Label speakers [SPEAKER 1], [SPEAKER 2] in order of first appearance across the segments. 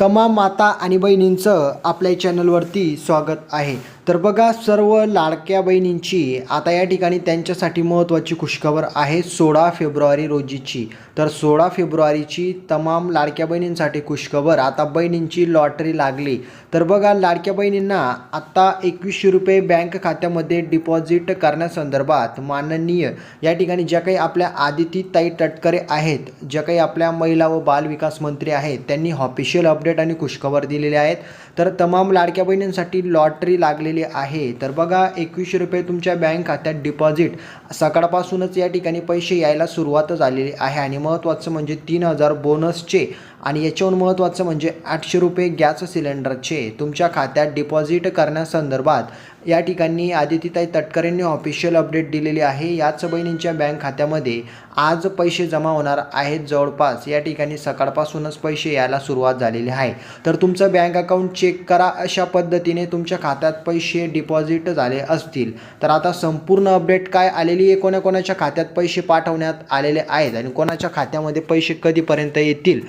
[SPEAKER 1] तमाम माता आणि बहिणींचं आपल्या चॅनलवरती स्वागत आहे. तर बघा सर्व लाडक्या बहिणींची आता या ठिकाणी त्यांच्यासाठी महत्त्वाची खुशखबर आहे सोळा फेब्रुवारी रोजीची. तर सोळा फेब्रुवारीची तमाम लाडक्या बहिणींसाठी खुशखबर. आता बहिणींची लॉटरी लागली. तर बघा लाडक्या बहिणींना आत्ता एकवीसशे रुपये बँक खात्यामध्ये डिपॉझिट करण्यासंदर्भात माननीय या ठिकाणी ज्या काही आपल्या आदिती ताई तटकरे आहेत ज्या काही आपल्या महिला व बालविकास मंत्री आहेत त्यांनी ऑफिशियल अपडेट आणि खुशखबर दिलेले आहेत. तर तमाम लाडक्या बहिणींसाठी लॉटरी लागलेली आहे. तर बघा एकवीसशे रुपये तुमच्या बँक खात्यात डिपॉझिट सकाळपासूनच या ठिकाणी पैसे यायला सुरुवात झालेली आहे. आणि महत्त्वाचं म्हणजे तीन हजार बोनसचे आणि याच्याहून महत्त्वाचं म्हणजे आठशे रुपये गॅस सिलेंडरचे तुमच्या खात्यात डिपॉझिट करण्यासंदर्भात या ठिकाणी आदितीताई तटकरेंनी ऑफिशियल अपडेट दिलेली आहे. याच बहिणींच्या बँक खात्यामध्ये आज पैसे जमा होणार आहेत जवळपास. या ठिकाणी सकाळपासूनच पैसे यायला सुरुवात झालेली आहे. तर तुमचं बँक अकाउंट चेक करा अशा पद्धतीने तुमच्या खात्यात पैसे डिपॉझिट झाले असतील. तर आता संपूर्ण अपडेट काय आलेली आहे? कोणाकोणाच्या खात्यात पैसे पाठवण्यात आलेले आहेत आणि कोणाच्या खात्यामध्ये पैसे कधीपर्यंत येतील?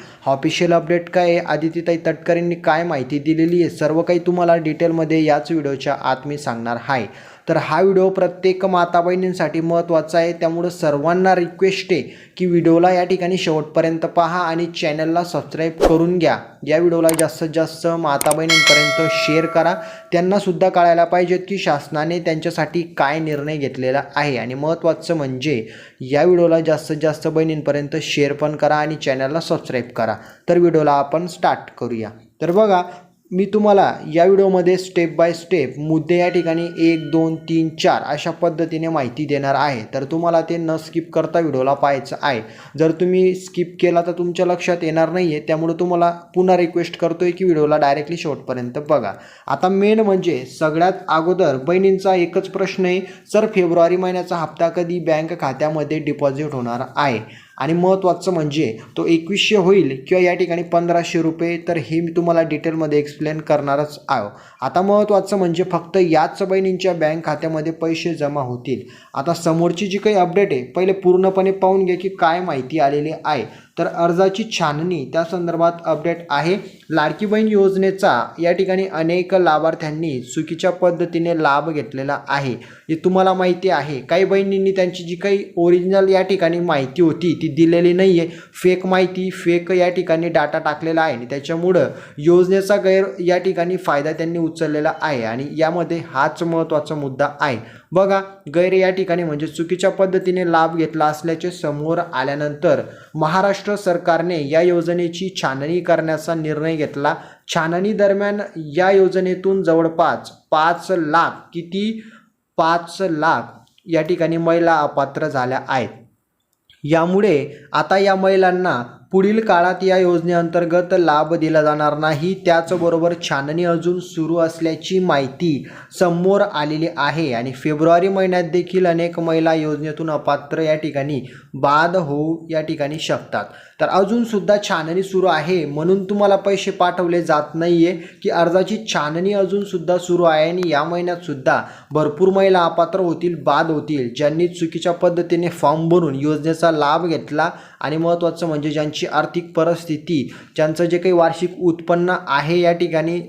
[SPEAKER 1] ऑफिशियल अपडेट काय आहे? आदितीताई तटकरेंनी काय माहिती दिलेली आहे? सर्व काही तुम्हाला डिटेलमध्ये याच व्हिडिओच्या आत मी सांगणार आहे. तर हा व्हिडिओ प्रत्येक माता बहिणींसाठी महत्त्वाचा आहे. त्यामुळं सर्वांना रिक्वेस्ट आहे की व्हिडिओला या ठिकाणी शेवटपर्यंत पहा आणि चॅनलला सबस्क्राईब करून घ्या. या व्हिडिओला जास्तीत जास्त माता बहिणींपर्यंत शेअर करा. त्यांनासुद्धा कळायला पाहिजेत की शासनाने त्यांच्यासाठी काय निर्णय घेतलेला आहे. आणि महत्त्वाचं म्हणजे या व्हिडिओला जास्तीत जास्त बहिणींपर्यंत शेअर पण करा आणि चॅनलला सबस्क्राईब करा. तर व्हिडिओला आपण स्टार्ट करूया. तर बघा मी तुम्हाला या व्हिडिओमध्ये स्टेप बाय स्टेप मुद्दे या ठिकाणी एक दोन तीन चार अशा पद्धतीने माहिती देणार आहे. तर तुम्हाला ते न स्किप करता व्हिडिओला पाहायचं आहे. जर तुम्ही स्किप केला तर तुमच्या लक्षात येणार नाही आहे त्यामुळे तुम्हाला पुन्हा रिक्वेस्ट करतो आहे की व्हिडिओला डायरेक्टली शेवटपर्यंत बघा. आता मेन म्हणजे सगळ्यात अगोदर बहिणींचा एकच प्रश्न आहे. सर फेब्रुवारी महिन्याचा हप्ता कधी बँक खात्यामध्ये डिपॉझिट होणार आहे? आणि महत्त्वाचं म्हणजे तो एकवीसशे होईल किंवा या ठिकाणी पंधराशे रुपये तर हे मी तुम्हाला डिटेलमध्ये एक्सप्लेन करणारच आहो. आता महत्त्वाचं म्हणजे फक्त याच बहिणींच्या बँक खात्यामध्ये पैसे जमा होतील. आता समोरची जी काही अपडेट आहे पहिले पूर्णपणे पाहून घ्या की काय माहिती आलेली आहे. तर अर्जाची छाननी त्या संदर्भात अपडेट आहे. लाडकी बहीण योजनेचा या ठिकाणी अनेक लाभार्थ्यांनी चुकीच्या पद्धतीने लाभ घेतलेला आहे. हे तुम्हाला माहिती आहे. काही बहिणींनी त्यांची जी काही ओरिजिनल या ठिकाणी माहिती होती ती दिलेली नाही आहे फेक माहिती फेक या ठिकाणी डाटा टाकलेला आहे आणि त्याच्यामुळं योजनेचा गैर या ठिकाणी फायदा त्यांनी उचललेला आहे आणि यामध्ये हाच महत्त्वाचा मुद्दा आहे. बघा गैर या ठिकाणी म्हणजे चुकीच्या पद्धतीने लाभ घेतला असल्याचे समोर आल्यानंतर महाराष्ट्र सरकारने या योजनेची छाननी करण्याचा निर्णय घेतला. छाननी दरम्यान या योजनेतून जवळपास पाच लाख किती? पाच लाख या ठिकाणी महिला अपात्र झाल्या आहेत. यामुळे आता या महिलांना पुढील काळात या योजनेअंतर्गत लाभ दिला जाणार नाही. त्याचबरोबर छाननी अजून सुरू असल्याची माहिती समोर आलेली आहे आणि फेब्रुवारी महिन्यात देखील अनेक महिला योजनेतून अपात्र या ठिकाणी बाद होऊ या ठिकाणी शकतात. तर अजूनसुद्धा छाननी सुरू आहे म्हणून तुम्हाला पैसे पाठवले जात नाही आहे की अर्जाची छाननी अजूनसुद्धा सुरू आहे आणि या महिन्यातसुद्धा भरपूर महिला अपात्र होतील बाद होतील. ज्यांनी चुकीच्या पद्धतीने फॉर्म भरून योजनेचा लाभ घेतला आणि महत्त्वाचं म्हणजे ज्यांची आर्थिक परिस्थिती ज्यांचं जे काही वार्षिक उत्पन्न आहे या ठिकाणी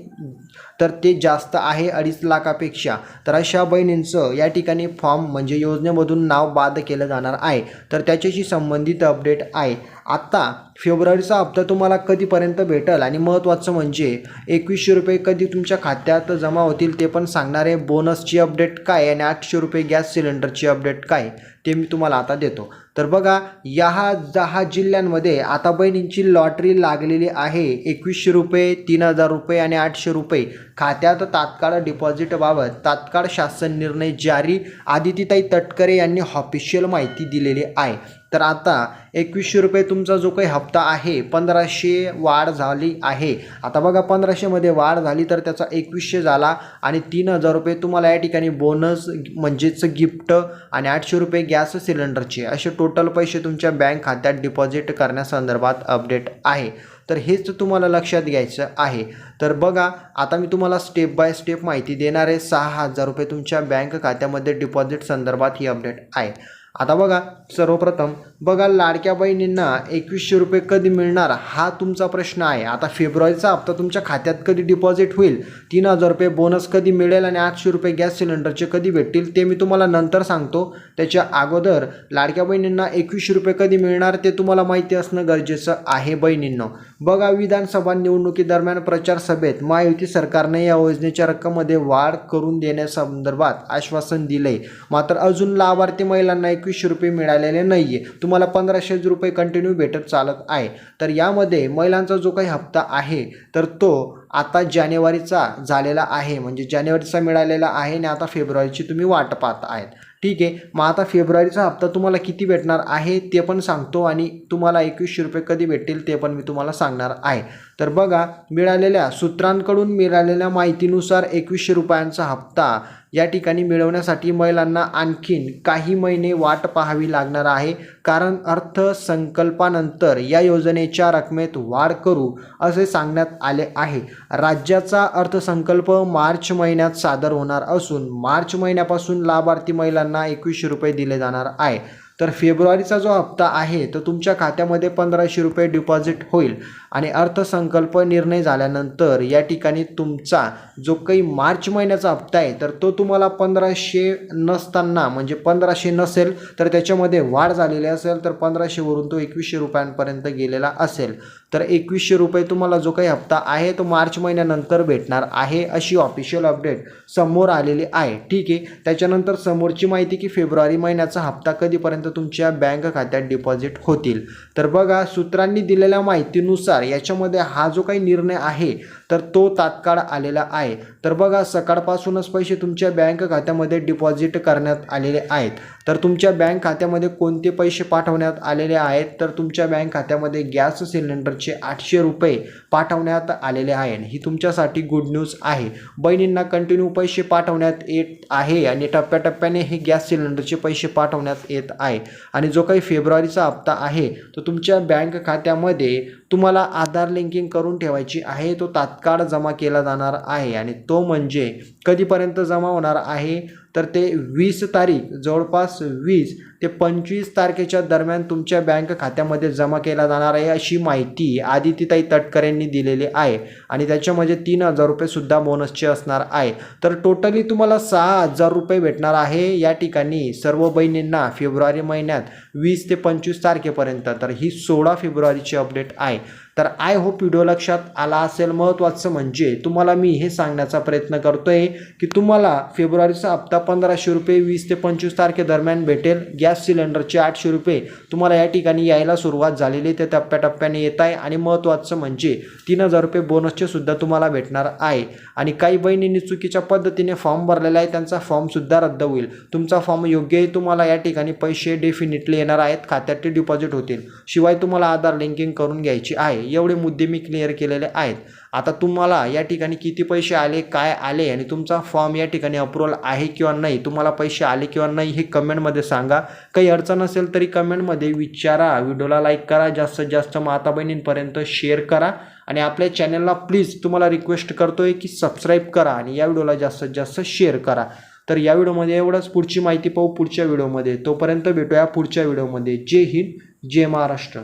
[SPEAKER 1] तर ते जास्त आहे अडीच लाखापेक्षा. तर अशा बहिणींचं या ठिकाणी फॉर्म म्हणजे योजनेमधून नाव बाद केलं जाणार आहे. तर त्याच्याशी संबंधित अपडेट आहे. आत्ता फेब्रुवारीचा हप्ता तुम्हाला कधीपर्यंत भेटेल? आणि महत्त्वाचं म्हणजे एकवीसशे रुपये कधी तुमच्या खात्यात जमा होतील ते पण सांगणारे बोनसची अपडेट काय आणि आठशे रुपये गॅस सिलेंडरची अपडेट काय ते मी तुम्हाला आता देतो. तर बघा या दहा जिल्ह्यांमध्ये आता बहिणींची लॉटरी लागलेली आहे. एकवीसशे रुपये तीन हजार रुपये आणि आठशे रुपये. खात्यात तात्काळ डिपॉझिटबाबत तात्काळ शासन निर्णय जारी. आदितीताई तटकरे यांनी ऑफिशियल माहिती दिलेली आहे. तर आता एकवीसशे रुपये तुमचा जो काही हप्ता आहे पंधराशे वाढ झाली आहे. आता बघा पंधराशेमध्ये वाढ झाली तर त्याचा एकवीसशे झाला आणि तीन हजार रुपये तुम्हाला या ठिकाणी बोनस म्हणजेच गिफ्ट आणि आठशे रुपये गॅस सिलेंडरचे असे टोटल पैसे तुमच्या बँक खात्यात डिपॉझिट करण्यासंदर्भात अपडेट आहे. तर हेच तुम्हाला लक्षात घ्यायचं आहे. तर बघा आता मी तुम्हाला स्टेप बाय स्टेप माहिती देणार आहे. सहा हजार रुपये तुमच्या बँक खात्यामध्ये डिपॉझिट संदर्भात ही अपडेट आहे. आता बघा सर्वप्रथम बघा लाडक्या बहिणींना एकवीसशे रुपये कधी मिळणार? हा तुमचा प्रश्न आहे. आता फेब्रुवारीचा हप्ता तुमच्या खात्यात कधी डिपॉझिट होईल? तीन हजार रुपये बोनस कधी मिळेल आणि आठशे रुपये गॅस सिलेंडरचे कधी भेटतील? ते मी तुम्हाला नंतर सांगतो. त्याच्या अगोदर लाडक्या बहिणींना एकवीसशे रुपये कधी मिळणार ते तुम्हाला माहिती असणं गरजेचं आहे बहिणींना. बघा विधानसभा निवडणुकीदरम्यान प्रचार सभेत महायुती सरकारने या योजनेच्या रक्कममध्ये वाढ करून देण्यासंदर्भात आश्वासन दिले मात्र अजून लाभार्थी महिलांना एकवीसशे रुपये मिळालेले नाही आहे तुम्हाला पंधराशे रुपये कंटिन्यू भेटत चालत आहे. तर यामध्ये महिलांचा जो काही हप्ता आहे तर तो आता जानेवारीचा झालेला आहे. म्हणजे जानेवारीचा मिळालेला आहे आणि आता फेब्रुवारीची तुम्ही वाट पाहत आहेत. ठीक आहे? मग आता फेब्रुवारीचा हप्ता तुम्हाला किती भेटणार आहे ते पण सांगतो आणि तुम्हाला एकवीसशे रुपये कधी भेटतील ते पण मी तुम्हाला सांगणार आहे. तर बघा मिळालेल्या सूत्रांकडून मिळालेल्या माहितीनुसार एकवीसशे रुपयांचा हप्ता या ठिकाणी मिळवण्यासाठी महिलांना आणखीन काही महिने वाट पाहावी लागणार आहे. कारण अर्थसंकल्पानंतर या योजनेच्या रकमेत वाढ करू असे सांगण्यात आले आहे. राज्याचा अर्थसंकल्प मार्च महिन्यात सादर होणार असून मार्च महिन्यापासून लाभार्थी महिलांना एकवीसशे रुपये दिले जाणार आहे. तर फेब्रुवारीचा जो हप्ता आहे तो तुमच्या खात्यामध्ये पंधराशे रुपये डिपॉझिट होईल. आणि अर्थसंकल्प निर्णय झाल्यानंतर या ठिकाणी तुमचा जो काही मार्च महिन्याचा हप्ता आहे तर तो तुम्हाला पंधराशे नसताना म्हणजे पंधराशे नसेल तर त्याच्यामध्ये वाढ झालेली असेल तर पंधराशेवरून तो एकवीसशे रुपयांपर्यंत गेलेला असेल. तर एकवीसशे रुपये तुम्हाला जो काही हप्ता आहे तो मार्च महिन्यानंतर भेटणार आहे अशी ऑफिशियल अपडेट समोर आलेली आहे. ठीक आहे? त्याच्यानंतर समोरची माहिती की फेब्रुवारी महिन्याचा हप्ता कधीपर्यंत तुमच्या बँक खात्यात डिपॉझिट होतील. तर बघा सूत्रांनी दिलेल्या माहितीनुसार याच्यामध्ये हा जो काही निर्णय आहे तर तो तात्काळ आलेला आहे. तर बघा सकाळपासूनच पैसे तुमच्या बँक खात्यामध्ये डिपॉझिट करण्यात आलेले आहेत. तर तुमच्या बँक खात्यामध्ये कोणते पैसे पाठवण्यात आलेले आहेत? तर तुमच्या बँक खात्यामध्ये गॅस सिलेंडरचे आठशे रुपये पाठवण्यात आलेले आहे ही तुमच्यासाठी गुड न्यूज आहे. बहिणींना कंटिन्यू पैसे पाठवण्यात येत आहे आणि टप्प्याटप्प्याने हे गॅस सिलेंडरचे पैसे पाठवण्यात येत आहे. आणि जो काही फेब्रुवारीचा हप्ता आहे तो तुमच्या बँक खात्यामध्ये तुम्हाला आधार लिंकिंग करून ठेवायची आहे. तो तात्काळ जमा केला जाणार आहे. आणि तो म्हणजे कधीपर्यंत जमा होणार आहे? तर ते वीस तारीख जवळपास वीस ते पंचवीस तारखेच्या दरम्यान तुमच्या बँक खात्यामध्ये जमा केला जाणार आहे अशी माहिती आदितीताई तटकर यांनी दिलेली आहे. आणि त्याच्यामध्ये तीन हजार रुपयेसुद्धा बोनसचे असणार आहे. तर टोटली तुम्हाला सहा हजार रुपये भेटणार आहे या ठिकाणी सर्व बहिणींना फेब्रुवारी महिन्यात वीस ते पंचवीस तारखेपर्यंत. तर ही सोळा फेब्रुवारीची अपडेट आहे. तर आय होप व्हिडिओ लक्षात आला असेल. महत्त्वाचं म्हणजे तुम्हाला मी हे सांगण्याचा प्रयत्न करतोय. की तुम्हाला फेब्रुवारीचा हप्ता पंधराशे रुपये वीस ते पंचवीस तारखेदरम्यान भेटेल. गॅस सिलेंडरचे आठशे रुपये. तुम्हाला या ठिकाणी यायला सुरुवात झालेली ते टप्प्याटप्प्याने येत आहे. आणि महत्त्वाचं म्हणजे तीन हजार रुपये बोनसचे सुद्धा तुम्हाला भेटणार आहे. आणि काही बहिणींनी चुकीच्या पद्धतीने फॉर्म भरलेला आहे. त्यांचा फॉर्मसुद्धा रद्द होईल. तुमचा फॉर्म योग्य आहे तुम्हाला या ठिकाणी पैसे डेफिनेटली येणार आहेत. खात्यात ते डिपॉझिट होतील. शिवाय तुम्हाला आधार लिंकिंग करून घ्यायची आहे. एवढे मुद्दे मी क्लिअर केलेले आहेत. आता तुम्हाला या ठिकाणी किती पैसे आले काय आले आणि तुमचा फॉर्म या ठिकाणी अप्रुव्हल आहे किंवा नाही तुम्हाला पैसे आले किंवा नाही हे कमेंटमध्ये सांगा. काही अडचण असेल तरी कमेंटमध्ये विचारा व्हिडिओला लाईक करा जास्तीत जास्त माता बहिणींपर्यंत शेअर करा आणि आपल्या चॅनलला प्लीज तुम्हाला रिक्वेस्ट करतोय की सबस्क्राईब करा आणि या व्हिडिओला जास्तीत जास्त शेअर करा. तर या व्हिडिओमध्ये एवढंच. पुढची माहिती पाहू पुढच्या व्हिडिओमध्ये. तोपर्यंत भेटूया पुढच्या व्हिडिओमध्ये. जय हिंद जय महाराष्ट्र.